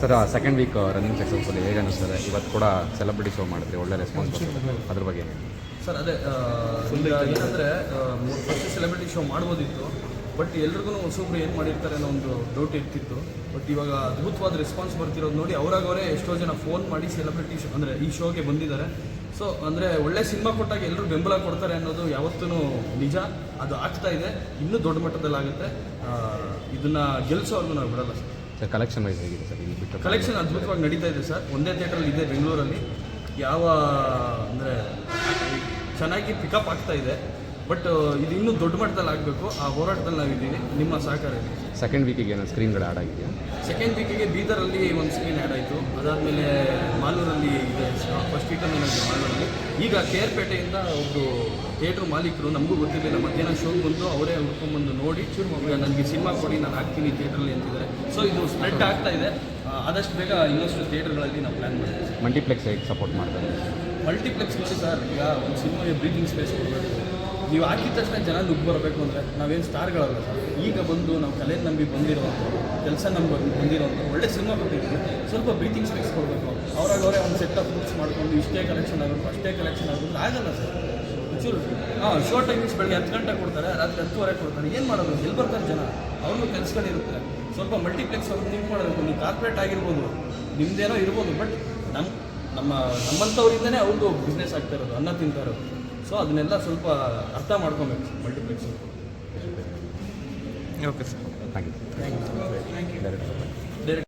Sir second week running successful ಹೇಗೆ ಅನಿಸ್ತದೆ ಇವತ್ತು ಕೂಡ ಸೆಲೆಬ್ರಿಟಿ ಶೋ ಮಾಡಿದ್ರಿ ಒಳ್ಳೆ ರೆಸ್ಪಾನ್ಸ್ ಅದ್ರ ಬಗ್ಗೆ. ಸರ್ ಅದೇ ಏನಂದ್ರೆ ಫಸ್ಟ್ ಸೆಲೆಬ್ರಿಟಿ ಶೋ ಮಾಡ್ಬೋದಿತ್ತು ಬಟ್ ಎಲ್ರಿಗೂ ಹೊಸೊಬ್ರು ಏನು ಮಾಡಿರ್ತಾರೆ ಅನ್ನೋ ಒಂದು ಡೌಟ್ ಇರ್ತಿತ್ತು. ಬಟ್ ಇವಾಗ ಅದ್ಭುತವಾದ ರೆಸ್ಪಾನ್ಸ್ ಬರ್ತಿರೋದು ನೋಡಿ ಅವರಾಗವರೇ ಎಷ್ಟೋ ಜನ ಫೋನ್ ಮಾಡಿ ಸೆಲೆಬ್ರಿಟಿ ಶೋ ಅಂದರೆ ಈ ಶೋಗೆ ಬಂದಿದ್ದಾರೆ. ಸೊ ಅಂದರೆ ಒಳ್ಳೆ ಸಿನಿಮಾ ಕೊಟ್ಟಾಗ ಎಲ್ಲರೂ ಬೆಂಬಲ ಕೊಡ್ತಾರೆ ಅನ್ನೋದು ಯಾವತ್ತೂ ನಿಜ. ಅದು ಆಗ್ತಾ ಇದೆ. ಇನ್ನೂ ದೊಡ್ಡ ಮಟ್ಟದಲ್ಲಿ ಆಗುತ್ತೆ ಇದನ್ನು ಗೆಲ್ಸೋರ್ಗು ನಾವು ಬಿಡಲ್ಲ ಸರ್. ಸರ್ ಕಲೆಕ್ಷನ್ ವೈಸ್ ಹೇಗಿದೆ ಸರ್ ಇಲ್ಲಿ ಬಿಟ್ಟು ಕಲೆಕ್ಷನ್ ಅದ್ಭುತವಾಗಿ ನಡೀತಾ ಇದೆ ಸರ್. ಒಂದೇ ಥಿಯೇಟ್ರಲ್ಲಿ ಇದೆ ಬೆಂಗಳೂರಲ್ಲಿ. ಯಾವ ಅಂದರೆ ಚೆನ್ನಾಗಿ ಪಿಕಪ್ ಆಗ್ತಾ ಇದೆ. ಬಟ್ ಇದು ಇನ್ನೂ ದೊಡ್ಡ ಮಟ್ಟದಲ್ಲಿ ಆಗಬೇಕು. ಆ ಹೋರಾಟದಲ್ಲಿ ನಾವಿದ್ದೀವಿ. ನಿಮ್ಮ ಸಹಕಾರ ಇದೆ. ಸೆಕೆಂಡ್ ವೀಕಿಗೆ ಏನೋ ಸ್ಕ್ರೀನ್ಗಳು ಆ್ಯಡ್ ಆಗಿದೆಯಾ? ಸೆಕೆಂಡ್ ವೀಕಿಗೆ ಬೀದರಲ್ಲಿ ಒಂದು ಸ್ಕ್ರೀನ್ ಆ್ಯಡ್ ಆಯಿತು. ಅದಾದಮೇಲೆ ಮಾಲೂರಲ್ಲಿ ಇದೆ. ಫಸ್ಟ್ ನನಗೆ ಮಾಲೂರಲ್ಲಿ. ಈಗ ಕೆ ಆರ್ ಪೇಟೆಯಿಂದ ಒಬ್ಬರು ಥಿಯೇಟ್ರ್ ಮಾಲೀಕರು ನಮಗೂ ಗೊತ್ತಿರಲಿಲ್ಲ ಮಧ್ಯಾಹ್ನ ಶೋ ಬಂದು ಅವರೇ ಹುಡ್ಕೊಂಡ್ಬಂದು ನೋಡಿ ಚೂರು ನನಗೆ ಸಿನಿಮಾ ಕೊಡಿ ನಾನು ಹಾಕ್ತೀನಿ ಥಿಯೇಟ್ರಲ್ಲಿ ಅಂತಿದ್ದಾರೆ. ಸೊ ಇದು ಸ್ಪ್ರೆಡ್ ಆಗ್ತಾ ಇದೆ. ಆದಷ್ಟು ಬೇಗ ಇನ್ನಷ್ಟು ಥಿಯೇಟ್ರ್ಗಳಲ್ಲಿ ನಾವು ಪ್ಲ್ಯಾನ್ ಮಾಡ್ತೀವಿ ಮಲ್ಟಿಪ್ಲೆಕ್ಸ್ ಹೇಗೆ ಸಪೋರ್ಟ್ ಮಾಡ್ತಾರೆ. ಮಲ್ಟಿಪ್ಲೆಕ್ಸ್ ನೋಡಿ ಸರ್ ಈಗ ಒಂದು ಸಿನಿಮಾಗೆ ಬ್ರೀತಿಂಗ್ ಸ್ಪೇಸ್ ಕೊಡಬೇಕು. ನೀವು ಹಾಕಿದ ತಕ್ಷಣ ಜನ ದುಡ್ಡು ಬರಬೇಕು ಅಂದರೆ ನಾವೇನು ಸ್ಟಾರ್ಗಳಲ್ಲ ಸರ್. ಈಗ ಬಂದು ನಾವು ಕಲೆ ನಂಬಿ ಬಂದಿರೋವಂಥವ್ರು ಕೆಲಸ ನಂಬಿ ಬಂದಿರೋವಂಥವ್ರು ಒಳ್ಳೆ ಸಿನಿಮಾ ಕೊಟ್ಟಿದ್ದೀವಿ. ಸ್ವಲ್ಪ ಬ್ರೀತಿಂಗ್ ಸ್ಪೇಸ್ ಕೊಡಬೇಕು. ಅವ್ರಾಗ ಅವರೇ ಒಂದು ಸೆಟ್ ಆಫ್ ಬುಕ್ಸ್ ಮಾಡ್ಕೊಂಡು ಇಷ್ಟೇ ಕಲೆಕ್ಷನ್ ಆಗಬೇಕು ಅಷ್ಟೇ ಕಲೆಕ್ಷನ್ ಆಗಬೇಕು ಆಗಲ್ಲ ಸರ್. ಚೂರು ಹಾಂ ಶೋ ಟೈಮಿಂಗ್ಸ್ ಬೆಳಗ್ಗೆ ಹತ್ತು ಗಂಟೆ ಕೊಡ್ತಾರೆ, ರಾತ್ರಿ ಹತ್ತುವರೆ ಕೊಡ್ತಾರೆ. ಏನು ಮಾಡೋದು? ಎಲ್ಲಿ ಬರ್ತಾರೆ ಜನ? ಅವ್ರಿಗೂ ಕೆಲಸಗಳಿರುತ್ತೆ ಸ್ವಲ್ಪ ಮಲ್ಟಿಪ್ಲೆಕ್ಸ್ ಅವ್ರು ಥಿಂಕ್ ಮಾಡಬೇಕು. ನೀವು ಕಾರ್ಪೊರೇಟ್ ಆಗಿರ್ಬೋದು ನಿಮ್ಮದೇನೋ ಇರ್ಬೋದು ಬಟ್ ನಮ್ಮ ನಮ್ಮ, ನಮ್ಮಂಥವ್ರಿಂದನೇ ಅವ್ರದ್ದು ಬಿಸ್ನೆಸ್ ಆಗ್ತಾ ಇರೋದು, ಅನ್ನ ತಿಂತಾ ಇರೋದು. ಸೊ ಅದನ್ನೆಲ್ಲ ಸ್ವಲ್ಪ ಅರ್ಥ ಮಾಡ್ಕೊಬೇಕು multiplex okay sir thank you thank you